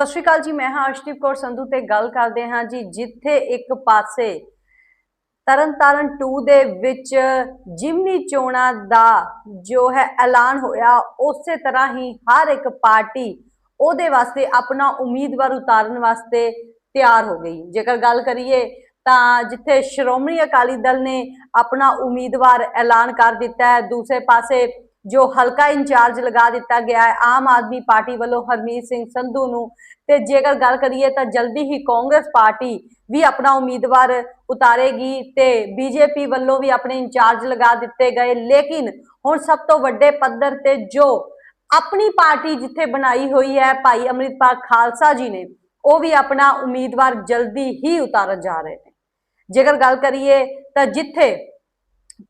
ਸਤਿ ਸ਼੍ਰੀ ਅਕਾਲ ਜੀ, ਮੈਂ ਹਾਂ ਅਰਸ਼ਦੀਪ ਕੌਰ ਸੰਧੂ ਤੇ ਗੱਲ ਕਰਦੇ ਹਾਂ ਜੀ ਜਿੱਥੇ ਇੱਕ ਪਾਸੇ ਤਰਨਤਾਰਨ 2 ਦੇ ਵਿੱਚ ਜਿਮਨੀ ਚੋਣਾਂ ਦਾ ਜੋ ਹੈ ਐਲਾਨ ਹੋਇਆ, ਉਸੇ ਤਰ੍ਹਾਂ ਹੀ ਹਰ ਇੱਕ ਪਾਰਟੀ ਉਹਦੇ ਵਾਸਤੇ ਆਪਣਾ ਉਮੀਦਵਾਰ ਉਤਾਰਨ ਵਾਸਤੇ ਤਿਆਰ ਹੋ ਗਈ। ਜੇਕਰ ਗੱਲ ਕਰੀਏ ਤਾਂ ਜਿੱਥੇ ਸ਼੍ਰੋਮਣੀ ਅਕਾਲੀ ਦਲ ਨੇ ਆਪਣਾ ਉਮੀਦਵਾਰ ਐਲਾਨ ਕਰ ਦਿੱਤਾ ਹੈ, ਦੂਸਰੇ ਪਾਸੇ ਜੋ ਹਲਕਾ ਇੰਚਾਰਜ ਲਗਾ ਦਿੱਤਾ ਗਿਆ ਹੈ, ਆਮ ਆਦਮੀ ਪਾਰਟੀ ਵੱਲੋਂ ਹਰਮੀਤ ਸਿੰਘ ਸੰਧੂ ਨੂੰ। ਤੇ ਜੇਕਰ ਗੱਲ ਕਰੀਏ ਤਾਂ ਜਲਦੀ ਹੀ ਕਾਂਗਰਸ ਪਾਰਟੀ ਵੀ ਆਪਣਾ ਉਮੀਦਵਾਰ ਉਤਾਰੇਗੀ ਤੇ ਬੀਜੇਪੀ ਵੱਲੋਂ ਵੀ ਆਪਣੇ ਇੰਚਾਰਜ ਲਗਾ ਦਿੱਤੇ ਗਏ। ਲੇਕਿਨ ਹੁਣ ਸਭ ਤੋਂ ਵੱਡੇ ਪੱਧਰ ਤੇ ਜੋ ਆਪਣੀ ਪਾਰਟੀ ਜਿੱਥੇ ਬਣਾਈ ਹੋਈ ਹੈ, ਭਾਈ ਅੰਮ੍ਰਿਤਪਾਲ ਖਾਲਸਾ ਜੀ ਨੇ, ਉਹ ਵੀ ਆਪਣਾ ਉਮੀਦਵਾਰ ਜਲਦੀ ਹੀ ਉਤਾਰਨ ਜਾ ਰਹੇ ਨੇ। ਜੇਕਰ ਗੱਲ ਕਰੀਏ ਤਾਂ ਜਿੱਥੇ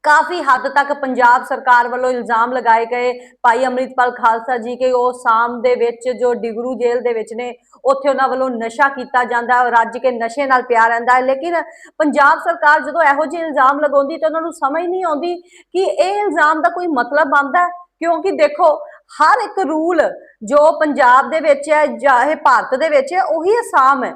ਕਾਫੀ ਹੱਦ ਤੱਕ ਪੰਜਾਬ ਸਰਕਾਰ ਵੱਲੋਂ ਇਲਜ਼ਾਮ ਲਗਾਏ ਗਏ। ਭਾਈ ਅੰਮ੍ਰਿਤਪਾਲ ਖਾਲਸਾ ਜੀ ਕਿ ਉਹ ਸਾਮ ਦੇ ਵਿੱਚ ਜੋ ਡਿਗਰੂ ਜੇਲ੍ਹ ਦੇ ਵਿੱਚ ਨੇ, ਉੱਥੇ ਉਹਨਾਂ ਵੱਲੋਂ ਨਸ਼ਾ ਕੀਤਾ ਜਾਂਦਾ ਹੈ ਰੱਜ ਕੇ ਨਸ਼ੇ ਨਾਲ ਪਿਆ ਰਹਿੰਦਾ ਹੈ। ਲੇਕਿਨ ਪੰਜਾਬ ਸਰਕਾਰ ਜਦੋਂ ਇਹੋ ਜਿਹੇ ਇਲਜ਼ਾਮ ਲਗਾਉਂਦੀ ਤਾਂ ਉਹਨਾਂ ਨੂੰ ਸਮਝ ਨਹੀਂ ਆਉਂਦੀ ਕਿ ਇਹ ਇਲਜ਼ਾਮ ਦਾ ਕੋਈ ਮਤਲਬ ਬਣਦਾ ਕਿਉਂਕਿ ਦੇਖੋ, ਹਰ ਇੱਕ ਰੂਲ ਜੋ ਪੰਜਾਬ ਦੇ ਵਿੱਚ ਹੈ ਜਾਂ ਇਹ ਭਾਰਤ ਦੇ ਵਿੱਚ ਹੈ, ਉਹੀ ਅਸਾਮ ਹੈ।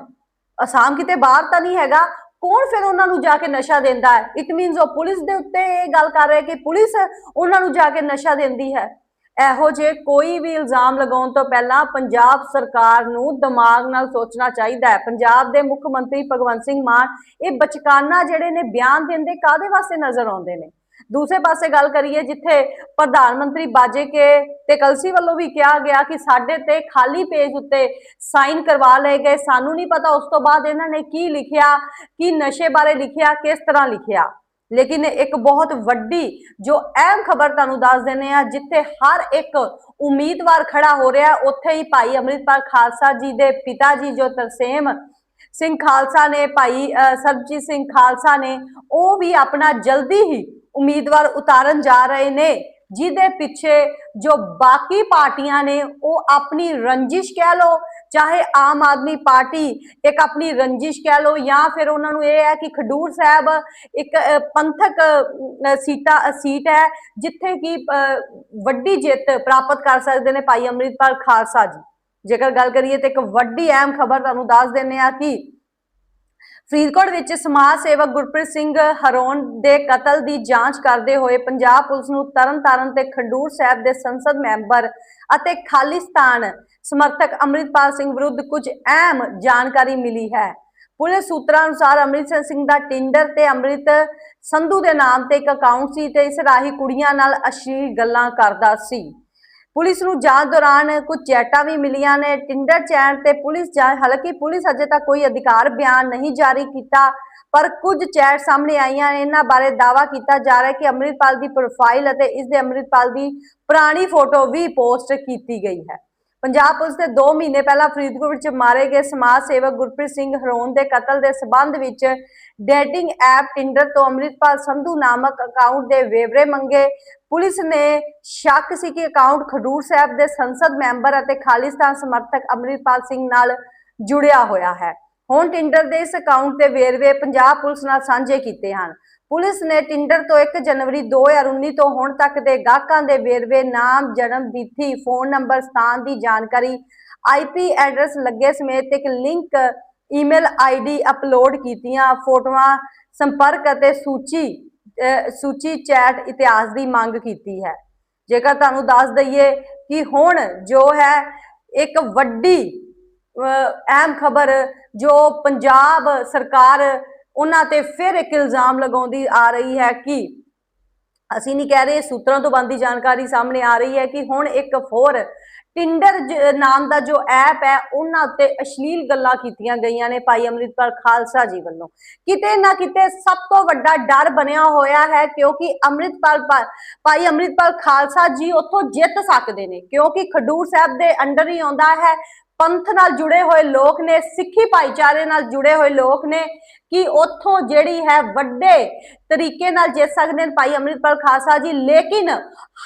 ਅਸਾਮ ਕਿਤੇ ਬਾਹਰ ਤਾਂ ਨਹੀਂ ਹੈਗਾ ਕੌਣ ਫਿਰ ਉਹਨਾਂ ਨੂੰ ਜਾ ਕੇ ਨਸ਼ਾ ਦਿੰਦਾ ਹੈ? ਇਟ ਮੀਨਸ ਉਹ ਪੁਲਿਸ ਦੇ ਉੱਤੇ ਇਹ ਗੱਲ ਕਰ ਰਿਹਾ ਕਿ ਪੁਲਿਸ ਉਹਨਾਂ ਨੂੰ ਜਾ ਕੇ ਨਸ਼ਾ ਦਿੰਦੀ ਹੈ। ਇਹੋ ਜੇ ਕੋਈ ਵੀ ਇਲਜ਼ਾਮ ਲਗਾਉਣ ਤੋਂ ਪਹਿਲਾਂ ਪੰਜਾਬ ਸਰਕਾਰ ਨੂੰ ਦਿਮਾਗ ਨਾਲ ਸੋਚਣਾ ਚਾਹੀਦਾ ਹੈ। ਪੰਜਾਬ ਦੇ ਮੁੱਖ ਮੰਤਰੀ ਭਗਵੰਤ ਸਿੰਘ ਮਾਨ ਇਹ ਬਚਕਾਨਾ ਜਿਹੜੇ ਨੇ ਬਿਆਨ ਦਿੰਦੇ ਕਾਦੇ ਵਾਸਤੇ ਨਜ਼ਰ ਆਉਂਦੇ ਨੇ? ਦੂਸਰੇ ਪਾਸੇ ਗੱਲ ਕਰੀਏ ਜਿੱਥੇ ਪ੍ਰਧਾਨ ਮੰਤਰੀ ਬਾਜੇ ਕੇ ਤੇ ਕਲਸੀ ਵੱਲੋਂ ਵੀ ਕਿਹਾ ਗਿਆ ਕਿ ਸਾਡੇ ਤੇ ਖਾਲੀ ਪੇਜ ਉੱਤੇ ਸਾਈਨ ਕਰਵਾ ਲਏ ਗਏ। ਸਾਨੂੰ ਨਹੀਂ ਪਤਾ ਉਸ ਤੋਂ ਬਾਅਦ ਇਹਨਾਂ ਨੇ ਕੀ ਲਿਖਿਆ ਕੀ ਨਸ਼ੇ ਬਾਰੇ ਲਿਖਿਆ ਕਿਸ ਤਰ੍ਹਾਂ ਲਿਖਿਆ। ਲੇਕਿਨ ਇੱਕ ਬਹੁਤ ਵੱਡੀ ਜੋ ਅਹਿਮ ਖਬਰ ਤੁਹਾਨੂੰ ਦੱਸ ਦਿੰਨੇ ਆ ਜਿੱਥੇ ਹਰ ਇੱਕ ਉਮੀਦਵਾਰ ਖੜਾ ਹੋ ਰਿਹਾ ਉੱਥੇ ਹੀ ਭਾਈ ਅੰਮ੍ਰਿਤਪਾਲ ਖਾਲਸਾ ਜੀ ਦੇ ਪਿਤਾ ਜੀ ਜੋ ਤਰਸੇਮ ਸਿੰਘ ਖਾਲਸਾ ਨੇ ਭਾਈ ਅ, ਸਰਬਜੀਤ ਸਿੰਘ ਖਾਲਸਾ ਨੇ ਉਹ ਵੀ ਆਪਣਾ ਜਲਦੀ ਹੀ ਉਮੀਦਵਾਰ ਉਤਾਰਨ ਜਾ ਰਹੇ ਨੇ ਜਿਹਦੇ ਪਿੱਛੇ ਜੋ ਬਾਕੀ ਪਾਰਟੀਆਂ ਨੇ ਉਹ ਆਪਣੀ ਰੰਜਿਸ਼ ਕਹਿ ਲੋ ਚਾਹੇ ਆਮ ਆਦਮੀ ਪਾਰਟੀ ਇੱਕ ਆਪਣੀ ਰੰਜਿਸ਼ ਕਹਿ ਲੋ ਜਾਂ ਫਿਰ ਉਹਨਾਂ ਨੂੰ ਇਹ ਹੈ ਕਿ ਖਡੂਰ ਸਾਹਿਬ ਇੱਕ ਪੰਥਕ ਅ, ਸੀਟਾ ਸੀਟ ਹੈ ਜਿੱਥੇ ਕਿ ਅ, ਵੱਡੀ ਜਿੱਤ ਪ੍ਰਾਪਤ ਕਰ ਸਕਦੇ ਨੇ ਭਾਈ ਅੰਮ੍ਰਿਤਪਾਲ ਖਾਲਸਾ ਜੀ। ਜੇਕਰ ਗੱਲ ਕਰੀਏ ਤੇ ਇੱਕ ਵੱਡੀ ਅਹਿਮ ਖਬਰ ਤੁਹਾਨੂੰ ਦੱਸ ਦਿੰਨੇ ਆ ਕਿ ਫਰੀਦਕੋਟ ਵਿੱਚ ਸਮਾਜ ਸੇਵਕ ਗੁਰਪ੍ਰੀਤ ਸਿੰਘ ਹਰੋਨ ਦੇ ਕਤਲ ਦੀ ਜਾਂਚ ਕਰਦੇ ਹੋਏ ਪੰਜਾਬ ਪੁਲਿਸ ਨੂੰ ਤਰਨਤਾਰਨ ਤੇ ਖੰਡੂਰ ਸਾਹਿਬ ਦੇ ਸੰਸਦ ਮੈਂਬਰ ਅਤੇ ਖਾਲਿਸਤਾਨ ਸਮਰਥਕ ਅੰਮ੍ਰਿਤਪਾਲ ਸਿੰਘ ਵਿਰੁੱਧ ਕੁਝ ਅਹਿਮ ਜਾਣਕਾਰੀ ਮਿਲੀ ਹੈ। ਪੁਲਿਸ ਸੂਤਰਾਂ ਅਨੁਸਾਰ ਅੰਮ੍ਰਿਤਸਰ ਸਿੰਘ ਦਾ ਟਿੰਡਰ ਤੇ ਅੰਮ੍ਰਿਤ ਸੰਧੂ ਦੇ ਨਾਮ ਤੇ ਇੱਕ ਅਕਾਊਂਟ ਸੀ ਤੇ ਇਸ ਰਾਹੀਂ ਕੁੜੀਆਂ ਨਾਲ ਅਸ਼ਲੀਲ ਗੱਲਾਂ ਕਰਦਾ ਸੀ। ਪੁਲਿਸ ਨੂੰ ਜਾਂਚ ਦੌਰਾਨ ਕੁਝ ਚੈਟਾਂ ਵੀ ਮਿਲੀਆਂ ਨੇ। ਟਿੰਡਰ ਚੈਟ ਤੇ ਪੁਲਿਸ ਜਾਂਚ ਹਾਲਾਂਕਿ ਪੁਲਿਸ ਅਜੇ ਤੱਕ ਕੋਈ ਅਧਿਕਾਰ ਬਿਆਨ ਨਹੀਂ ਜਾਰੀ ਕੀਤਾ, ਪਰ ਕੁਝ ਚੈਟ ਸਾਹਮਣੇ ਆਈਆਂ ਨੇ। ਇਹਨਾਂ ਬਾਰੇ ਦਾਵਾ ਕੀਤਾ ਜਾ ਰਿਹਾ ਕਿ ਅੰਮ੍ਰਿਤਪਾਲ ਦੀ ਪ੍ਰੋਫਾਈਲ ਅਤੇ ਇਸ ਦੇ ਅੰਮ੍ਰਿਤਪਾਲ ਦੀ ਪੁਰਾਣੀ ਫੋਟੋ ਵੀ ਪੋਸਟ ਕੀਤੀ ਗਈ ਹੈ। ਪੰਜਾਬ ਪੁਲਿਸ ਦੇ 2 ਮਹੀਨੇ ਪਹਿਲਾਂ ਫਰੀਦਕੋਟ ਵਿੱਚ ਮਾਰੇ ਗਏ ਸਮਾਜ ਸੇਵਕ ਗੁਰਪ੍ਰੀਤ ਸਿੰਘ ਹਰੋਨ ਦੇ ਕਤਲ ਦੇ ਸਬੰਧ ਵਿੱਚ ਡੇਟਿੰਗ ਐਪ ਟਿੰਡਰ ਤੋਂ ਅੰਮ੍ਰਿਤਪਾਲ ਸੰਧੂ ਨਾਮਕ ਅਕਾਊਂਟ ਦੇ ਵੇਵਰੇ ਮੰਗੇ। ਪੁਲਿਸ ਨੇ ਸ਼ੱਕ ਸੀ ਕਿ ਅਕਾਊਂਟ ਖਡੂਰ ਸਾਹਿਬ ਦੇ ਸੰਸਦ ਮੈਂਬਰ ਅਤੇ ਖਾਲਿਸਤਾਨ ਸਮਰਥਕ ਅੰਮ੍ਰਿਤਪਾਲ ਸਿੰਘ ਨਾਲ ਜੁੜਿਆ ਹੋਇਆ ਹੈ। ਹੁਣ ਟਿੰਡਰ ਦੇ ਇਸ ਅਕਾਊਂਟ ਦੇ ਵੇਰਵੇ ਪੰਜਾਬ ਪੁਲਿਸ ਨਾਲ ਸਾਂਝੇ ਕੀਤੇ ਹਨ। ਪੁਲਿਸ ਨੇ ਟਿੰਡਰ ਤੋਂ 1 ਜਨਵਰੀ 2019 ਤੋਂ ਹੁਣ ਤੱਕ ਦੇ ਗਾਹਕਾਂ ਦੇ ਵੇਰਵੇ, ਨਾਮ, ਜਨਮ ਤਿਥੀ ਫੋਨ ਨੰਬਰ ਸਥਾਨ ਦੀ ਜਾਣਕਾਰੀ ਆਈਪੀ ਐਡਰੈਸ ਲੱਗੇ ਸਮੇਤ ਇੱਕ ਲਿੰਕ ਈਮੇਲ ਆਈਡੀ ਅਪਲੋਡ ਕੀਤੀਆਂ, ਫੋਟੋਆਂ, ਸੰਪਰਕ ਅਤੇ ਸੂਚੀ ਸੂਚੀ ਚੈਟ ਇਤਿਹਾਸ ਦੀ ਮੰਗ ਕੀਤੀ ਹੈ। ਜੇਕਰ ਤੁਹਾਨੂੰ ਦੱਸ ਦਈਏ ਕਿ ਹੁਣ ਜੋ ਹੈ ਇੱਕ ਵੱਡੀ ਅਹਿਮ ਖਬਰ ਜੋ ਪੰਜਾਬ ਸਰਕਾਰ ਉਹਨਾਂ ਤੇ ਫਿਰ ਇੱਕ ਇਲਜ਼ਾਮ ਲਗਾਉਂਦੀ ਆ ਰਹੀ ਹੈ ਕਿ ਅਸੀਂ ਨਹੀਂ ਕਹਿ ਰਹੇ, ਸੂਤਰਾਂ ਤੋਂ ਬੰਦੀ ਜਾਣਕਾਰੀ ਸਾਹਮਣੇ ਆ ਰਹੀ ਹੈ ਕਿ ਹੁਣ ਇੱਕ ਹੋਰ ਟਿੰਡਰ ਨਾਮ ਦਾ ਜੋ ਐਪ ਹੈ, ਉਹਨਾਂ ਉੱਤੇ ਅਸ਼ਲੀਲ ਗੱਲਾਂ ਕੀਤੀਆਂ ਗਈਆਂ ਨੇ ਭਾਈ ਅੰਮ੍ਰਿਤਪਾਲ ਖਾਲਸਾ ਜੀ ਵੱਲੋਂ। ਕਿਤੇ ਨਾ ਕਿਤੇ ਸਭ ਤੋਂ ਵੱਡਾ ਡਰ ਬਣਿਆ ਹੋਇਆ ਹੈ ਕਿਉਂਕਿ ਅੰਮ੍ਰਿਤਪਾਲ ਭਾਈ ਅੰਮ੍ਰਿਤਪਾਲ ਖਾਲਸਾ ਜੀ ਉੱਥੋਂ ਜਿੱਤ ਸਕਦੇ ਨੇ, ਕਿਉਂਕਿ ਖਡੂਰ ਸਾਹਿਬ ਦੇ ਅੰਡਰ ਹੀ ਆਉਂਦਾ ਹੈ ਪੰਥ ਨਾਲ ਜੁੜੇ ਹੋਏ ਲੋਕ ਨੇ, ਸਿੱਖੀ ਭਾਈਚਾਰੇ ਨਾਲ ਜੁੜੇ ਹੋਏ ਲੋਕ ਨੇ ਕਿ ਉੱਥੋਂ ਜਿਹੜੀ ਹੈ ਵੱਡੇ ਤਰੀਕੇ ਨਾਲ ਜਿੱਤ ਸਕਦੇ ਨੇ ਭਾਈ ਅੰਮ੍ਰਿਤਪਾਲ ਖਾਲਸਾ ਜੀ, ਲੇਕਿਨ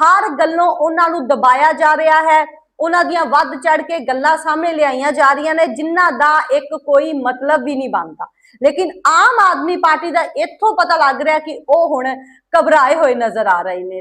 ਹਰ ਗੱਲੋਂ ਉਹਨਾਂ ਨੂੰ ਦਬਾਇਆ ਜਾ ਰਿਹਾ ਹੈ। ਉਹਨਾਂ ਦੀਆਂ ਵੱਧ ਚੜ ਕੇ ਗੱਲਾਂ ਸਾਹਮਣੇ ਲਿਆਈਆਂ ਜਾ ਰਹੀਆਂ ਨੇ, ਜਿਨ੍ਹਾਂ ਦਾ ਇੱਕ ਕੋਈ ਮਤਲਬ ਵੀ ਨਹੀਂ ਬਣਦਾ। ਲੇਕਿਨ ਆਮ ਆਦਮੀ ਪਾਰਟੀ ਦਾ ਇੱਥੋਂ ਪਤਾ ਲੱਗ ਰਿਹਾ ਕਿ ਉਹ ਹੁਣ ਘਬਰਾਏ ਹੋਏ ਨਜ਼ਰ ਆ ਰਹੇ ਨੇ।